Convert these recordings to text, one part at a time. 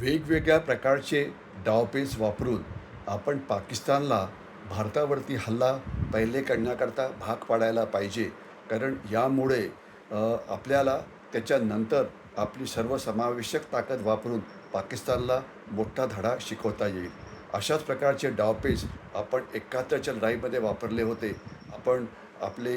वेगवेगळ्या प्रकारचे डावपेच वापरून आपण पाकिस्तानला भारतावरती हल्ला पहिले करण्याकरता भाग पाडायला पाहिजे. कारण यामुळे आपल्याला त्याच्यानंतर आपली सर्वसमावेशक ताकद वापरून पाकिस्तानला मोठा धडा शिकवता येईल. अशाच प्रकारचे डावपेच आपण एकाहत्तरच्या लढाईमध्ये वापरले होते. आपण आपले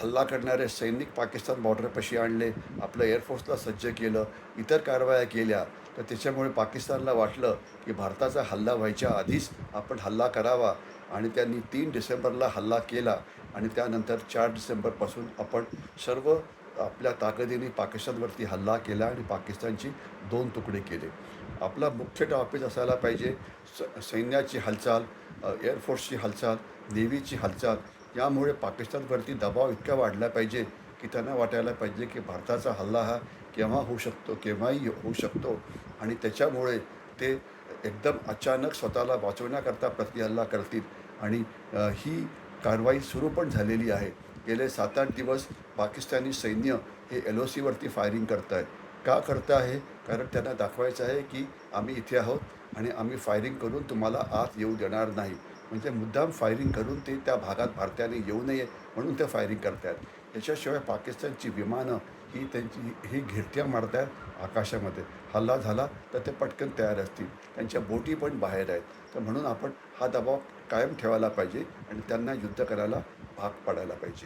हल्ला करणारे सैनिक पाकिस्तान बॉर्डरपाशी आणले आपलं एअरफोर्सला सज्ज केलं इतर कारवाया केल्या तर त्याच्यामुळे पाकिस्तानला वाटलं की भारताचा हल्ला व्हायच्या आधीच आपण हल्ला करावा. आणि त्यांनी तीन डिसेंबरला हल्ला केला आणि त्यानंतर चार डिसेंबरपासून आपण सर्व आपल्या ताकदीने पाकिस्तानवरती हल्ला केला आणि पाकिस्तानची दोन तुकडे केले. आपला मुख्य टॉपिक असायला पाहिजे स सैन्याची हालचाल एअरफोर्सची हालचाल नेव्हीची हालचाल यामुळे पाकिस्तानवरती दबाव इतका वाढला पाहिजे की त्यांना वाटायला पाहिजे की भारताचा हल्ला हा केव्हा होऊ शकतो केव्हाही होऊ शकतो. आणि त्याच्यामुळे ते एकदम अचानक स्वतःला वाचवण्याकरता प्रतिहल्ला करतील. आणि ही कारवाई सुरू पण झालेली आहे. गेले सात आठ दिवस पाकिस्तानी सैन्य हे एल ओ सीवरती फायरिंग करत आहे का करतं आहे? कारण त्यांना दाखवायचं आहे की आम्ही इथे आहोत आणि आम्ही फायरिंग करून तुम्हाला आत येऊ देणार नाही. म्हणजे मुद्दाम फायरिंग करून ते त्या भागात भारताने येऊ नये म्हणून ते फायरिंग करतात याच्याशिवाय पाकिस्तानची विमानं ही त्यांची ही घिरट्या मारतात आकाशामध्ये. हल्ला झाला तर ते पटकन तयार असतील. त्यांच्या बोटी पण बाहेर आहेत. तर म्हणून आपण हा दबाव कायम ठेवायला पाहिजे आणि त्यांना युद्ध करायला भाग पाडायला पाहिजे.